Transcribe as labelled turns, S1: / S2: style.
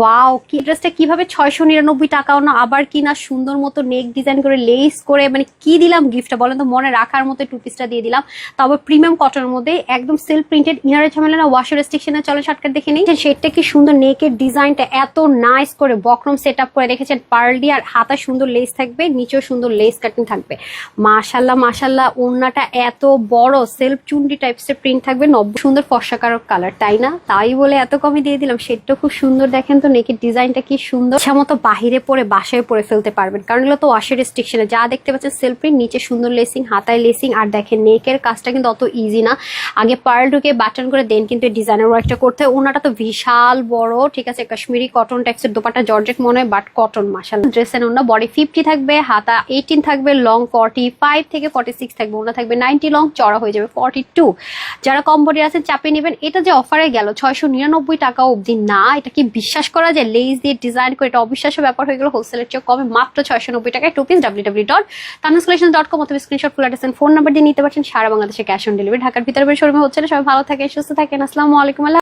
S1: Wow কি ড্রেসটা কীভাবে ছয়শো নিরানব্বই টাকাও না, আবার কিনা সুন্দর মতো নেক ডিজাইন করে লেস করে মানে কি দিলাম গিফটটা বলেন তো, মনে রাখার মতো টু পিসটা দিয়ে দিলাম। তবে প্রিমিয়াম কটনের মধ্যে একদম সেলফ প্রিন্টেড ইনারে ঝামেলা না ওয়াশার রেস্ট্রিকশনে চলে শর্টকাট দেখে নিই। সেটটা কি সুন্দর নেকের ডিজাইনটা এত নাইস করে বক্রম সেট আপ করে রেখেছেন পার্ল আর হাতা সুন্দর লেস থাকবে, নিচেও সুন্দর লেস কাটিং থাকবে। মাশাল্লাহ মাশাল্লাহ, ওড়নাটা এত বড় সেলফ চুন্ডি টাইপসের প্রিন্ট থাকবে, নব্বই সুন্দর ফর্সাকারক কালার তাই না? তাই বলে এত কমে দিয়ে দিলাম সেটটা খুব সুন্দর, দেখেন তো নেকের ডিজাইনটা কি সুন্দর। মতো বাহিরে পরে বাসায় পরে ফেলতে পারবেন। কারণ এগুলো তো ওয়াশের রেস্ট্রিকশনে যা দেখতে পাচ্ছেন সেলফ নিচে সুন্দর লেসিং হাতায় লেসিং আর দেখেন, নেকের কাজটা কিন্তু অত ইজি না। আগে পার্ল ঢুকে বাটন করে দেন কিন্তু ডিজাইনের ওয়ার্কটা করতে হয়। ওনাটা তো বিশাল বড়, ঠিক আছে, কাশ্মীরি কটন টাইপসের দোপাটা জর্জেট মনে হয় বাট কটন মাসাল ড্রেসের ওনা বডি ফিফটি থাকবে, হাতা এইটিন থাকবে লং ফর্টি ফাইভ থেকে ফর্টি সিক্স থাকবে। ওনা থাকবে নাইনটি লং চড়া হয়ে যাবে ফর্টি টু যারা কম বডি আছেন চাপিয়ে নেবেন। এটা যে অফারে গেল, ছয়শো নিরানব্বই টাকা অবধি না, এটা কি বিশ্বাস করা যায় লেস দিয়ে ডিজাইন করে এটা অবিশ্বাস্য ব্যাপার হয়ে গেল হোলসেলের চেয়ে কমে মাত্র ছয়শো নব্বই টাকায় two piece W W dot তানুসলেশন dot com অথবা স্ক্রিনশট অ্যাড্রেস ফোন নাম্বার দিয়ে নিতে পারছেন সারা বাংলাদেশে ক্যাশ অন ডেলিভারি ঢাকার ভিতরে শোরুমে হচ্ছে সবাই ভালো থাকে সুস্থ থাকেন। আসসালামু আলাইকুম, আল্লাহ